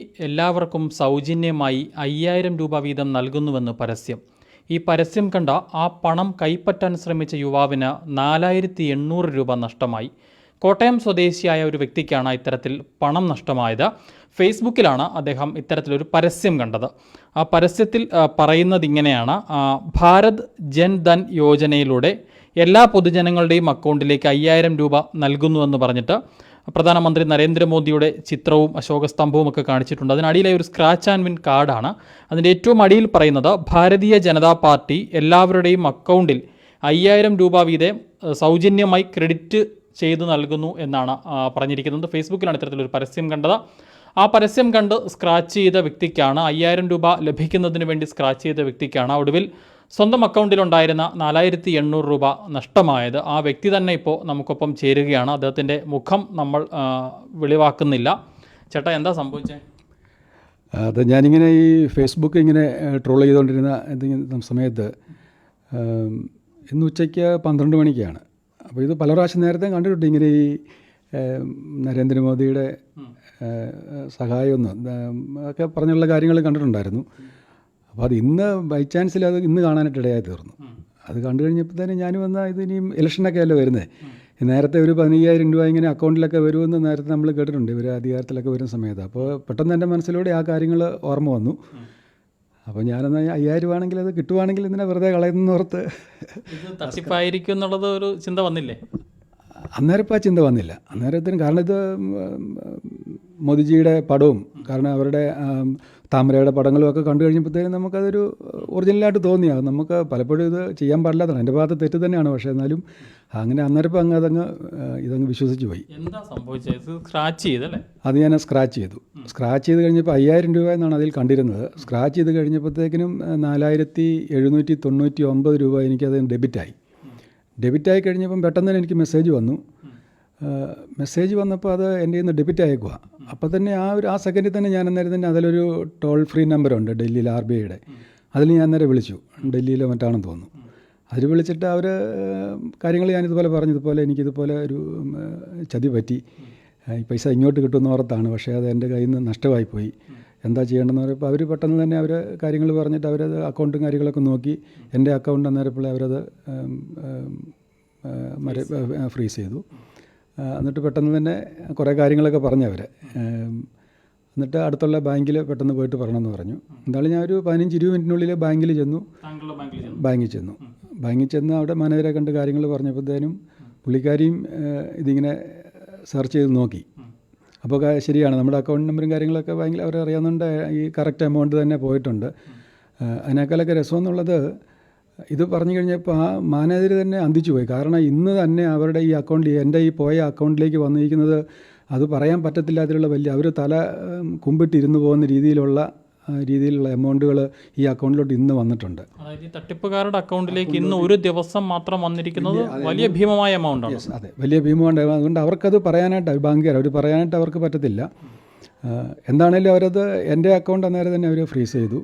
എല്ലാവർക്കും സൗജന്യമായി അയ്യായിരം രൂപ വീതം നൽകുന്നുവെന്ന് പരസ്യം. ഈ പരസ്യം കണ്ട ആ പണം കൈപ്പറ്റാൻ ശ്രമിച്ച യുവാവിന് നാലായിരത്തി എണ്ണൂറ് രൂപ നഷ്ടമായി. കോട്ടയം സ്വദേശിയായ ഒരു വ്യക്തിക്കാണ് ഇത്തരത്തിൽ പണം നഷ്ടമായത്. ഫേസ്ബുക്കിലാണ് അദ്ദേഹം ഇത്തരത്തിലൊരു പരസ്യം കണ്ടത്. ആ പരസ്യത്തിൽ പറയുന്നത് ഇങ്ങനെയാണ് ഭാരത് ജൻ ധൻ യോജനയിലൂടെ എല്ലാ പൊതുജനങ്ങളുടെയും അക്കൗണ്ടിലേക്ക് അയ്യായിരം രൂപ നൽകുന്നുവെന്ന് പറഞ്ഞിട്ട് പ്രധാനമന്ത്രി നരേന്ദ്രമോദിയുടെ ചിത്രവും അശോക സ്തംഭവും ഒക്കെ കാണിച്ചിട്ടുണ്ട് അതിനടിയിലായി ഒരു സ്ക്രാച്ച് ആൻഡ് വിൻ കാർഡാണ്. അതിന്റെ ഏറ്റവും അടിയിൽ പറയുന്നത് ഭാരതീയ ജനതാ പാർട്ടി എല്ലാവരുടെയും അക്കൗണ്ടിൽ അയ്യായിരം രൂപ വീതം സൗജന്യമായി ക്രെഡിറ്റ് ചെയ്ത് നൽകുന്നു എന്നാണ് പറഞ്ഞിരിക്കുന്നത്. ഫേസ്ബുക്കിലാണ് ഇത്തരത്തിലൊരു പരസ്യം കണ്ടത്. ആ പരസ്യം കണ്ട് സ്ക്രാച്ച് ചെയ്ത വ്യക്തിക്കാണ് അയ്യായിരം രൂപ ലഭിക്കുന്നതിന് വേണ്ടി സ്ക്രാച്ച് ചെയ്ത വ്യക്തിക്കാണ് ഒടുവിൽ സ്വന്തം അക്കൗണ്ടിലുണ്ടായിരുന്ന നാലായിരത്തി എണ്ണൂറ് രൂപ നഷ്ടമായത് ആ വ്യക്തി തന്നെ ഇപ്പോൾ നമുക്കൊപ്പം ചേരുകയാണ്. അദ്ദേഹത്തിന്റെ മുഖം നമ്മൾ വെളിവാക്കുന്നില്ല. ചേട്ടാ എന്താ സംഭവിച്ചത് അത് ഞാനിങ്ങനെ ഈ ഫേസ്ബുക്ക് ഇങ്ങനെ ട്രോൾ ചെയ്തുകൊണ്ടിരുന്ന എന്തെങ്കിലും സമയത്ത് ഇന്ന് ഉച്ചയ്ക്ക് പന്ത്രണ്ട് മണിക്കാണ്. അപ്പോൾ ഇത് പല പ്രാവശ്യം നേരത്തെ കണ്ടിട്ടുണ്ട് ഇങ്ങനെ ഈ നരേന്ദ്രമോദിയുടെ സഹായമൊന്ന് ഒക്കെ പറഞ്ഞുള്ള കാര്യങ്ങൾ കണ്ടിട്ടുണ്ടായിരുന്നു. അപ്പോൾ അത് ഇന്ന് ബൈ ചാൻസിൽ അത് ഇന്ന് കാണാനായിട്ട് ഇടയായി തീർന്നു. അത് കണ്ടു കഴിഞ്ഞപ്പോൾ തന്നെ ഞാൻ വന്നാൽ ഇത് ഇനിയും ഇലക്ഷനൊക്കെ അല്ലേ വരുന്നത് നേരത്തെ ഒരു പതിനയ്യായിരം രൂപ ഇങ്ങനെ അക്കൗണ്ടിലൊക്കെ വരുമെന്ന് നേരത്തെ നമ്മൾ കേട്ടിട്ടുണ്ട്. ഇവർ അധികാരത്തിലൊക്കെ വരുന്ന സമയത്ത്. അപ്പോൾ പെട്ടെന്ന് എന്റെ മനസ്സിലൂടെ ആ കാര്യങ്ങൾ ഓർമ്മ വന്നു. അപ്പോൾ ഞാനെന്നാൽ അയ്യായിരം രൂപയാണെങ്കിൽ അത് കിട്ടുവാണെങ്കിൽ ഇതിനെ വെറുതെ കളയുന്ന ഓർത്ത് ഇത് തട്ടിപ്പായിരിക്കും എന്നുള്ളത് ഒരു ചിന്ത വന്നില്ലേ? അന്നേരം ഇപ്പോൾ ആ ചിന്ത വന്നില്ല. അന്നേരത്തിന് കാരണം ഇത് മോദിജിയുടെ പടവും കാരണം അവരുടെ താമരയുടെ പടങ്ങളും ഒക്കെ കണ്ടു കഴിഞ്ഞപ്പോഴത്തേനും നമുക്കതൊരു ഒറിജിനലായിട്ട് തോന്നിയാ നമുക്ക് പലപ്പോഴും ഇത് ചെയ്യാൻ പാടില്ലാത്തതാണ്. എന്റെ ഭാഗത്ത് തെറ്റ് തന്നെയാണ്. പക്ഷേ എന്നാലും അങ്ങനെ അന്നേരപ്പം അങ്ങ് അതങ്ങ് ഇതങ്ങ് വിശ്വസിച്ച് പോയി. എന്താ സംഭവിച്ചത് സ്ക്രാച്ച് ചെയ്തല്ലേ? അത് ഞാൻ സ്ക്രാച്ച് ചെയ്തു. സ്ക്രാച്ച് ചെയ്ത് കഴിഞ്ഞപ്പോൾ അയ്യായിരം രൂപ എന്നാണ് അതിൽ കണ്ടിരുന്നത്. സ്ക്രാച്ച് ചെയ്ത് കഴിഞ്ഞപ്പോഴത്തേക്കിനും നാലായിരത്തി എഴുന്നൂറ്റി തൊണ്ണൂറ്റി ഒമ്പത് രൂപ എനിക്കത് ഡെബിറ്റായി. ഡെബിറ്റായി കഴിഞ്ഞപ്പം പെട്ടെന്ന് തന്നെ എനിക്ക് മെസ്സേജ് വന്നു. മെസ്സേജ് വന്നപ്പോൾ അത് എന്റെ നിന്ന് ഡെബിറ്റ് അയക്കുക അപ്പോൾ തന്നെ ആ ഒരു ആ സെക്കൻഡിൽ തന്നെ ഞാൻ അന്നേരം തന്നെ അതിലൊരു ടോൾ ഫ്രീ നമ്പറുണ്ട് ഡൽഹിയിൽ ആർ ബി ഐയുടെ. അതിൽ ഞാൻ നേരെ വിളിച്ചു. ഡൽഹിയിലോ മറ്റാണെന്ന് തോന്നുന്നു. അതിൽ വിളിച്ചിട്ട് അവർ കാര്യങ്ങൾ ഞാനിതുപോലെ പറഞ്ഞതുപോലെ എനിക്കിതുപോലെ ഒരു ചതി പറ്റി. ഈ പൈസ ഇങ്ങോട്ട് കിട്ടുമെന്ന് ഓർത്താണ്. പക്ഷേ അത് എന്റെ കയ്യിൽ നിന്ന് നഷ്ടമായി പോയി. എന്താ ചെയ്യേണ്ടതെന്ന് പറയുമ്പോൾ അവർ പെട്ടെന്ന് തന്നെ അവർ കാര്യങ്ങൾ പറഞ്ഞിട്ട് അവരത് അക്കൗണ്ടും കാര്യങ്ങളൊക്കെ നോക്കി. എന്റെ അക്കൗണ്ട് അന്നേരപ്പോൾ അവരത് ഫ്രീസ് ചെയ്തു. എന്നിട്ട് പെട്ടെന്ന് തന്നെ കുറേ കാര്യങ്ങളൊക്കെ പറഞ്ഞു അവർ എന്നിട്ട് അടുത്തുള്ള ബാങ്കിൽ പെട്ടെന്ന് പോയിട്ട് പറയണമെന്ന് പറഞ്ഞു. എന്തായാലും ഞാൻ ഒരു പതിനഞ്ച് ഇരുപത് മിനിറ്റിനുള്ളിൽ ബാങ്കിൽ ചെന്നു. ബാങ്കിൽ ചെന്നു. ബാങ്കിൽ ചെന്നു. അവിടെ മാനേജരെ കണ്ട് കാര്യങ്ങൾ പറഞ്ഞപ്പോഴത്തേനും പുള്ളിക്കാരിയും ഇതിങ്ങനെ സെർച്ച് ചെയ്ത് നോക്കി. അപ്പോൾ ശരിയാണ്. നമ്മുടെ അക്കൗണ്ട് നമ്പറും കാര്യങ്ങളൊക്കെ ബാങ്കിൽ അവർ അറിയാവുന്നതുകൊണ്ട് ഈ കറക്റ്റ് എമൗണ്ട് തന്നെ പോയിട്ടുണ്ട്. അതിനേക്കാളൊക്കെ രസം എന്നുള്ളത് ഇത് പറഞ്ഞു കഴിഞ്ഞപ്പോൾ ആ മാനേജർ തന്നെ അന്തിച്ചു പോയി. കാരണം ഇന്ന് തന്നെ അവരുടെ ഈ അക്കൗണ്ടിൽ എന്റെ ഈ പോയ അക്കൗണ്ടിലേക്ക് വന്നിരിക്കുന്നത് അത് പറയാൻ പറ്റത്തില്ലാത്തിലുള്ള വലിയ അവർ തല കുമ്പിട്ടിരുന്നു പോകുന്ന രീതിയിലുള്ള രീതിയിലുള്ള എമൗണ്ടുകൾ ഈ അക്കൗണ്ടിലോട്ട് ഇന്ന് വന്നിട്ടുണ്ട്. അതായത് ഈ തട്ടിപ്പുകാരുടെ അക്കൗണ്ടിലേക്ക് ഇന്ന് ഒരു ദിവസം മാത്രം വന്നിരിക്കുന്നത് വലിയ ഭീമമായ എമൗണ്ട് ആണ്. അതെ. വലിയ ഭീമമാണ് അതുകൊണ്ട് അവർക്കത് പറയാനായിട്ട് ബാങ്കുകാർ അവർ പറയാനായിട്ട് അവർക്ക് പറ്റത്തില്ല. എന്താണേലും അവരത് എന്റെ അക്കൗണ്ട് അന്നേരം തന്നെ അവർ ഫ്രീസ് ചെയ്തു.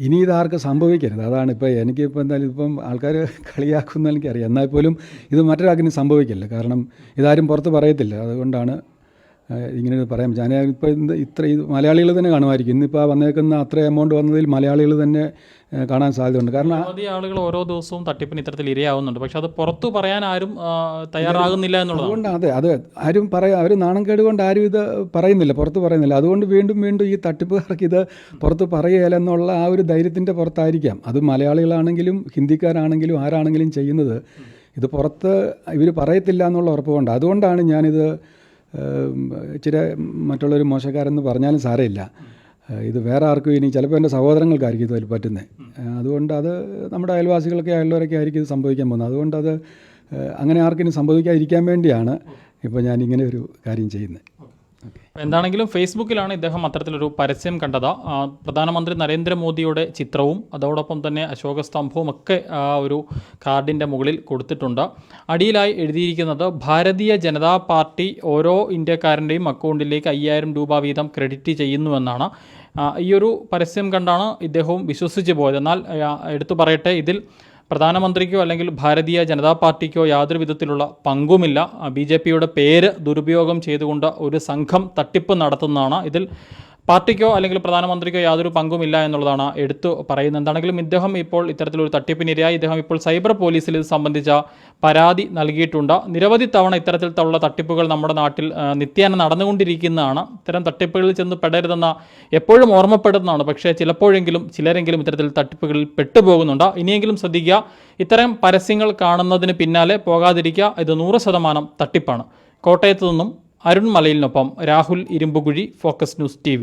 ഇനി ഇതാർക്ക് സംഭവിക്കരുത്. അതാണ് ഇപ്പോൾ എനിക്കിപ്പോൾ എന്തായാലും ഇപ്പം ആൾക്കാർ കളിയാക്കുമെന്ന് എനിക്കറിയാം. എന്നാൽ പോലും ഇത് മറ്റൊരാൾക്കിനി സംഭവിക്കില്ല. കാരണം ഇതാരും പുറത്ത് പറയത്തില്ല. അതുകൊണ്ടാണ് ഇങ്ങനെ പറയാം. ഞാൻ ഇപ്പോൾ ഇന്ന് ഇത്ര ഇത് മലയാളികൾ തന്നെ കാണുമായിരിക്കും. ഇന്നിപ്പോൾ വന്നേക്കുന്ന അത്ര എമൗണ്ട് വന്നതിൽ മലയാളികൾ തന്നെ കാണാൻ സാധ്യതയുണ്ട്. കാരണം ആളുകൾ ഓരോ ദിവസവും തട്ടിപ്പിന് ഇത്തരത്തിൽ ഇരയാവുന്നുണ്ട്. പക്ഷെ അത് പുറത്തു പറയാൻ ആരും തയ്യാറാകുന്നില്ല എന്നുള്ളത് അതുകൊണ്ട് അതെ അതെ. ആരും പറയാം അവർ നാണം കേടുകൊണ്ട് ആരും ഇത് പറയുന്നില്ല പുറത്ത് പറയുന്നില്ല. അതുകൊണ്ട് വീണ്ടും വീണ്ടും ഈ തട്ടിപ്പുകാർക്ക് ഇത് പുറത്ത് പറയുകയില്ലെന്നുള്ള ആ ഒരു ധൈര്യത്തിന്റെ പുറത്തായിരിക്കാം. അത് മലയാളികളാണെങ്കിലും ഹിന്ദിക്കാരാണെങ്കിലും ആരാണെങ്കിലും ചെയ്യുന്നത്. ഇത് പുറത്ത് ഇവർ പറയത്തില്ല എന്നുള്ള ഉറപ്പ് കൊണ്ട്. അതുകൊണ്ടാണ് ഞാനിത് ഇച്ചിരി മറ്റുള്ളവർ മോശക്കാരെന്ന് പറഞ്ഞാലും സാരമില്ല. ഇത് വേറെ ആർക്കും ഇനി ചിലപ്പോൾ എന്റെ സഹോദരങ്ങൾക്കായിരിക്കും ഇത് പറ്റുന്നത് അതുകൊണ്ട് അത് നമ്മുടെ അയൽവാസികളൊക്കെ അയൽവരൊക്കെ ആയിരിക്കും ഇത് സംഭവിക്കാൻ പോകുന്നത്. അതുകൊണ്ട് അത് അങ്ങനെ ആർക്കും സംഭവിക്കാതിരിക്കാൻ വേണ്ടിയാണ് ഇപ്പോൾ ഞാൻ ഇങ്ങനെ ഒരു കാര്യം ചെയ്യുന്നത്. എന്താണെങ്കിലും ഫേസ്ബുക്കിലാണ് ഇദ്ദേഹം അത്തരത്തിലൊരു പരസ്യം കണ്ടത്. പ്രധാനമന്ത്രി നരേന്ദ്രമോദിയുടെ ചിത്രവും അതോടൊപ്പം തന്നെ അശോക സ്തംഭവും ഒക്കെ ആ ഒരു കാർഡിന്റെ മുകളിൽ കൊടുത്തിട്ടുണ്ട്. അടിയിലായി എഴുതിയിരിക്കുന്നത് ഭാരതീയ ജനതാ പാർട്ടി ഓരോ ഇന്ത്യക്കാരന്റെയും അക്കൗണ്ടിലേക്ക് അയ്യായിരം രൂപ വീതം ക്രെഡിറ്റ് ചെയ്യുന്നുവെന്നാണ് ഈ ഒരു പരസ്യം കണ്ടാണ് ഇദ്ദേഹവും വിശ്വസിച്ച് പോയത്. എന്നാൽ എടുത്തു പറയട്ടെ ഇതിൽ പ്രധാനമന്ത്രിക്കോ അല്ലെങ്കിൽ ഭാരതീയ ജനതാ പാർട്ടിക്കോ യാതൊരു വിധത്തിലുള്ള പങ്കുമില്ല. ബി ജെ പിയുടെ പേര് ദുരുപയോഗം ചെയ്തുകൊണ്ട് ഒരു സംഘം തട്ടിപ്പ് നടത്തുന്നതാണ് ഇതിൽ പാർട്ടിക്കോ അല്ലെങ്കിൽ പ്രധാനമന്ത്രിക്കോ യാതൊരു പങ്കുമില്ല എന്നുള്ളതാണ് എടുത്തു പറയുന്നത്. എന്താണെങ്കിലും ഇദ്ദേഹം ഇപ്പോൾ ഇത്തരത്തിലൊരു തട്ടിപ്പിനിരയായി ഇദ്ദേഹം ഇപ്പോൾ സൈബർ പോലീസിൽ ഇത് സംബന്ധിച്ച പരാതി നൽകിയിട്ടുണ്ട്. നിരവധി തവണ ഇത്തരത്തിലുള്ള തട്ടിപ്പുകൾ നമ്മുടെ നാട്ടിൽ നിത്യേന നടന്നുകൊണ്ടിരിക്കുന്നതാണ്. ഇത്തരം തട്ടിപ്പുകളിൽ ചെന്ന് പെടരുതെന്ന എപ്പോഴും ഓർമ്മപ്പെടുന്നതാണ്. പക്ഷേ ചിലപ്പോഴെങ്കിലും ചിലരെങ്കിലും ഇത്തരത്തിൽ തട്ടിപ്പുകളിൽ പെട്ടുപോകുന്നുണ്ട്. ഇനിയെങ്കിലും ശ്രദ്ധിക്കുക ഇത്തരം പരസ്യങ്ങൾ കാണുന്നതിന് പിന്നാലെ പോകാതിരിക്കുക ഇത് നൂറ് ശതമാനം തട്ടിപ്പാണ്. കോട്ടയത്ത് നിന്നും Arun മലയിലിനൊപ്പം Rahul Irumbukuzhi focus news T